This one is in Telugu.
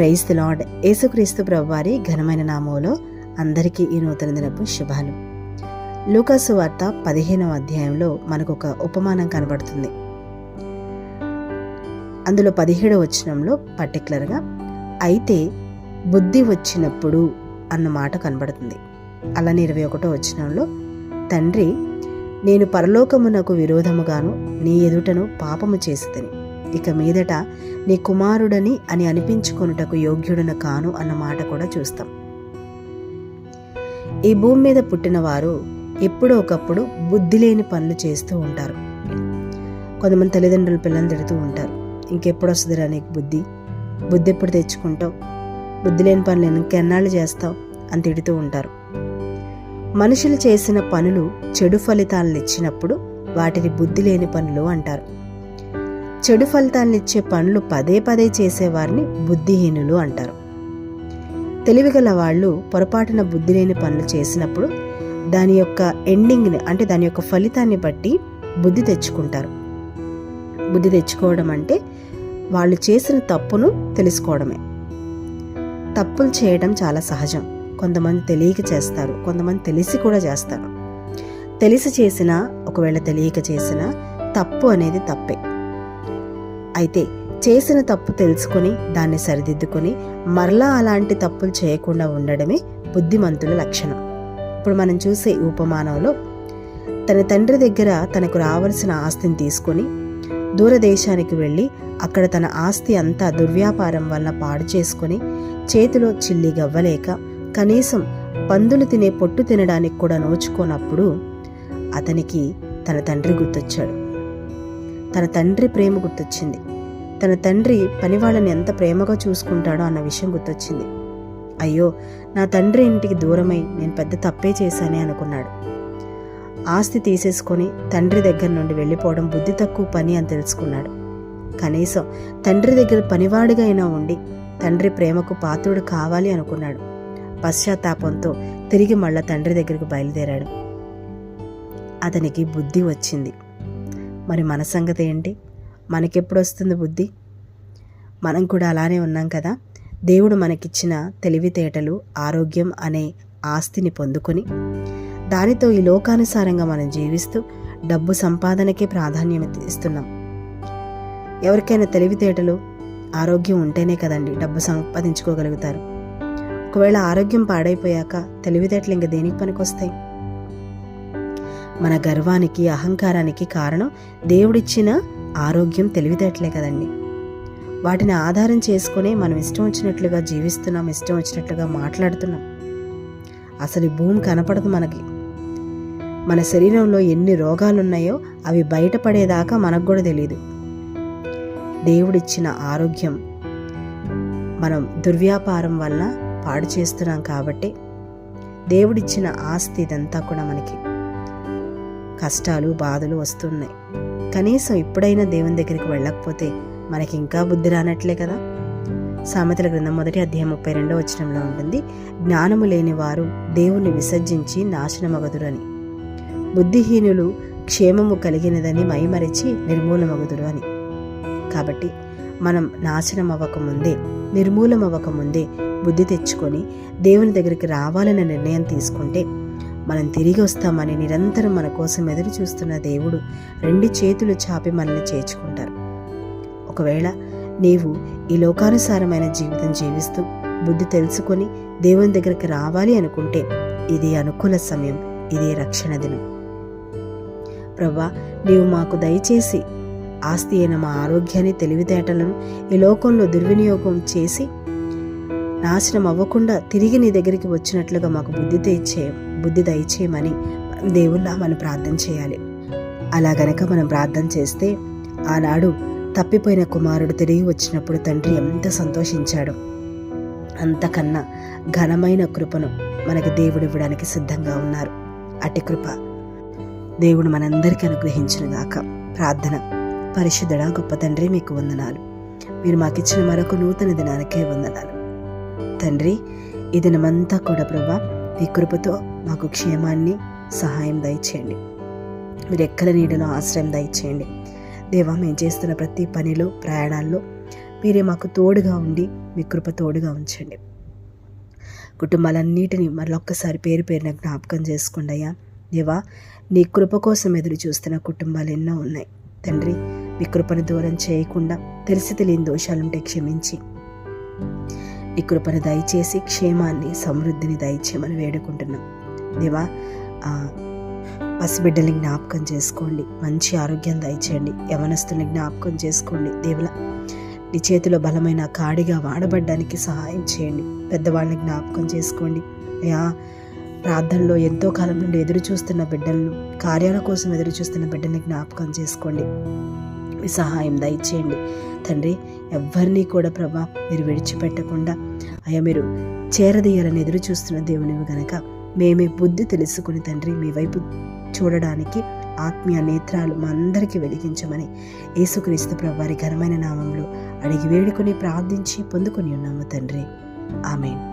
Praise the lord. యేసుక్రీస్తు ప్రభువారి ఘనమైన నామంలో అందరికీ ఈ నూతన దినపు శుభాలు. లూకాసు వార్త పదిహేనవ అధ్యాయంలో మనకు ఒక ఉపమానం కనబడుతుంది. అందులో పదిహేడవ వచనంలో పర్టికులర్గా అయితే బుద్ధి వచ్చినప్పుడు అన్న మాట కనబడుతుంది. అలానే ఇరవై ఒకటో వచనంలో తండ్రి నేను పరలోకమునకు విరోధముగాను నీ ఎదుటను పాపము చేసితిని. ఇక మీదట నీ కుమారుడని అని అనిపించుకొనుటకు యోగ్యుడను కాను అన్న మాట కూడా చూస్తాం. ఈ భూమి మీద పుట్టిన వారు ఎప్పుడో ఒకప్పుడు బుద్ధి లేని పనులు చేస్తూ ఉంటారు. కొంతమంది తల్లిదండ్రులు పిల్లల్ని తిడుతూ ఉంటారు. ఇంకెప్పుడు వస్తుందిరా నీకు బుద్ధి? బుద్ధి ఎప్పుడు తెచ్చుకుంటావు? బుద్ధి లేని పనులు ఇంకెన్నాళ్ళు చేస్తావు? అని తిడుతూ ఉంటారు. మనుషులు చేసిన పనులు చెడు ఫలితాలను ఇచ్చినప్పుడు వాటిని బుద్ధి లేని పనులు అంటారు. చెడు ఫలితాలను పనులు పదే పదే చేసేవారిని బుద్ధిహీనులు అంటారు. తెలివిగల వాళ్ళు పొరపాటున బుద్ధి లేని పనులు చేసినప్పుడు దాని యొక్క ఎండింగ్ని అంటే దాని యొక్క ఫలితాన్ని బట్టి బుద్ధి తెచ్చుకుంటారు. బుద్ధి తెచ్చుకోవడం అంటే వాళ్ళు చేసిన తప్పును తెలుసుకోవడమే. తప్పులు చేయడం చాలా సహజం. కొంతమంది తెలియక చేస్తారు కొంతమంది తెలిసి కూడా చేస్తారు. తెలిసి చేసినా ఒకవేళ తెలియక చేసినా తప్పు అనేది తప్పే. అయితే చేసిన తప్పు తెలుసుకొని దాన్ని సరిదిద్దుకొని మరలా అలాంటి తప్పులు చేయకుండా ఉండడమే బుద్ధిమంతుల లక్షణం. ఇప్పుడు మనం చూసే ఉపమానంలో తన తండ్రి దగ్గర తనకు రావలసిన ఆస్తిని తీసుకొని దూరదేశానికి వెళ్ళి అక్కడ తన ఆస్తి అంతా దుర్వ్యాపారం వల్ల పాడు చేసుకొని చేతిలో చిల్లి గవ్వలేక కనీసం పందులు తినే పొట్టు తినడానికి కూడా నోచుకోనప్పుడు అతనికి తన తండ్రి గుర్తొచ్చాడు. తన తండ్రి ప్రేమ గుర్తొచ్చింది. తన తండ్రి పనివాళ్ళని ఎంత ప్రేమగా చూసుకుంటాడో అన్న విషయం గుర్తొచ్చింది. అయ్యో నా తండ్రి ఇంటికి దూరమై నేను పెద్ద తప్పే చేశానే అనుకున్నాడు. ఆస్తి తీసేసుకొని తండ్రి దగ్గర నుండి వెళ్ళిపోవడం బుద్ధి తక్కువ పని అని తెలుసుకున్నాడు. కనీసం తండ్రి దగ్గర పనివాడిగా అయినా ఉండి తండ్రి ప్రేమకు పాత్రుడు కావాలి అనుకున్నాడు. పశ్చాత్తాపంతో తిరిగి మళ్ళా తండ్రి దగ్గరికి బయలుదేరాడు. అతనికి బుద్ధి వచ్చింది. మరి మన సంగతి ఏంటి? మనకెప్పుడు వస్తుంది బుద్ధి? మనం కూడా అలానే ఉన్నాం కదా? దేవుడు మనకిచ్చిన తెలివితేటలు ఆరోగ్యం అనే ఆస్తిని పొందుకొని దానితో ఈ లోకానుసారంగా మనం జీవిస్తూ డబ్బు సంపాదనకే ప్రాధాన్యం ఇస్తున్నాం. ఎవరికైనా తెలివితేటలు ఆరోగ్యం ఉంటేనే కదండి డబ్బు సంపాదించుకోగలుగుతారు. ఒకవేళ ఆరోగ్యం పాడైపోయాక తెలివితేటలు ఇంక దేనికి పనికొస్తాయి? మన గర్వానికి అహంకారానికి కారణం దేవుడిచ్చిన ఆరోగ్యం తెలివితేటలే కదండి. వాటిని ఆధారం చేసుకునే మనం ఇష్టం వచ్చినట్లుగా జీవిస్తున్నాం ఇష్టం వచ్చినట్లుగా మాట్లాడుతున్నాం. అసలు భూమి కనపడదు మనకి. మన శరీరంలో ఎన్ని రోగాలున్నాయో అవి బయటపడేదాకా మనకు కూడా తెలియదు దేవుడిచ్చిన ఆరోగ్యం మనం దుర్వ్యాపారం వల్ల పాడు చేస్తున్నాం కాబట్టి దేవుడిచ్చిన ఆస్తి ఇదంతా కూడా మనకి. కష్టాలు బాధలు వస్తున్నాయి. కనీసం ఇప్పుడైనా దేవుని దగ్గరికి వెళ్ళకపోతే మనకి ఇంకా బుద్ధి రానట్లే కదా? సామెతల గ్రంథం మొదటి అధ్యాయం ముప్పై రెండో వచనంలో ఉంటుంది జ్ఞానము లేని వారు దేవుణ్ణి విసర్జించి నాశనమగదురు బుద్ధిహీనులు క్షేమము కలిగినదని మైమరిచి నిర్మూలమగుదురు అని. కాబట్టి మనం నాశనం అవ్వకముందే నిర్మూలం అవ్వకముందే బుద్ధి తెచ్చుకొని దేవుని దగ్గరికి రావాలనే నిర్ణయం తీసుకుంటే మనం తిరిగి వస్తామని నిరంతరం మన కోసం ఎదురు చూస్తున్న దేవుడు రెండు చేతులు చాపి మనల్ని చేర్చుకుంటారు. ఒకవేళ నీవు ఈ లోకానుసారమైన జీవితం జీవిస్తూ బుద్ధి తెలుసుకొని దేవుని దగ్గరికి రావాలి అనుకుంటే ఇది అనుకూల సమయం ఇది రక్షణ దినం. ప్రభా నీవు మాకు దయచేసి ఆస్తి అయిన మా ఆరోగ్యాన్ని తెలివితేటలను ఈ లోకంలో దుర్వినియోగం చేసి నాశనం అవ్వకుండా తిరిగి నీ దగ్గరికి వచ్చినట్లుగా మాకు బుద్ధి తెచ్చేయం. బుద్ధి దయచేయమని దేవుళ్ళ మనం ప్రార్థన చేయాలి. అలా గనక మనం ప్రార్థన చేస్తే ఆనాడు తప్పిపోయిన కుమారుడు తిరిగి వచ్చినప్పుడు తండ్రి ఎంత సంతోషించాడు. అంతకన్నా ఘనమైన కృపను మనకి దేవుడు ఇవ్వడానికి సిద్ధంగా ఉన్నారు. అటి కృప దేవుడు మనందరికీ అనుగ్రహించినగాక ప్రార్థన. పరిశుద్ధుడా గొప్ప తండ్రి మీకు వందనాలు. మీరు మాకిచ్చిన మరొక నూతన దినానికే వందనాలు. తండ్రి ఈ దినమంతా కూడా ప్రభా మీ కృపతో మాకు క్షేమాన్ని సహాయం దయచేయండి. మీరు ఎక్కల నీడలో ఆశ్రయం దయచేయండి. దేవా మేము చేస్తున్న ప్రతి పనిలో ప్రయాణాల్లో మీరే మాకు తోడుగా ఉండి మీ కృప తోడుగా ఉంచండి. కుటుంబాలన్నిటిని మరొక్కసారి పేరు పేరున జ్ఞాపకం చేసుకోండి అయ్యా. దేవా నీ కృప కోసం ఎదురు చూస్తున్న కుటుంబాలు ఎన్నో ఉన్నాయి. తండ్రి మీ కృపను దూరం చేయకుండా తెలిసి తెలియని దోషాలుంటే క్షమించి. నీ కృపను దయచేసి క్షేమాన్ని సమృద్ధిని దయచేయమని వేడుకుంటున్నాం. దేవా పసిబిడ్డలని పసిబిడ్డల్ని జ్ఞాపకం చేసుకోండి. మంచి ఆరోగ్యం దయచేయండి. యవనస్తుల్ని జ్ఞాపకం చేసుకోండి. దేవుల నీ చేతిలో బలమైన కాడిగా వాడబడ్డానికి సహాయం చేయండి. పెద్దవాళ్ళని జ్ఞాపకం చేసుకోండి. అయ్యా ప్రార్థనలో ఎంతో కాలం నుండి ఎదురు చూస్తున్న బిడ్డలను కార్యాల కోసం ఎదురు చూస్తున్న బిడ్డల్ని జ్ఞాపకం చేసుకోండి. మీ సహాయం దయచేయండి. తండ్రి ఎవరిని కూడా ప్రభా మీరు విడిచిపెట్టకుండా అయ్యా మీరు చేరదీయాలని ఎదురు చూస్తున్న దేవునివి గనక మేమే బుద్ధి తెలుసుకుని తండ్రి మీ వైపు చూడడానికి ఆత్మీయ నేత్రాలు మా అందరికీ వెలిగించమని యేసుక్రీస్తు ప్రభు వారి ఘనమైన నామంలో అడిగి వేడుకొని ప్రార్థించి పొందుకొని ఉన్నాము తండ్రి. ఆమెన్.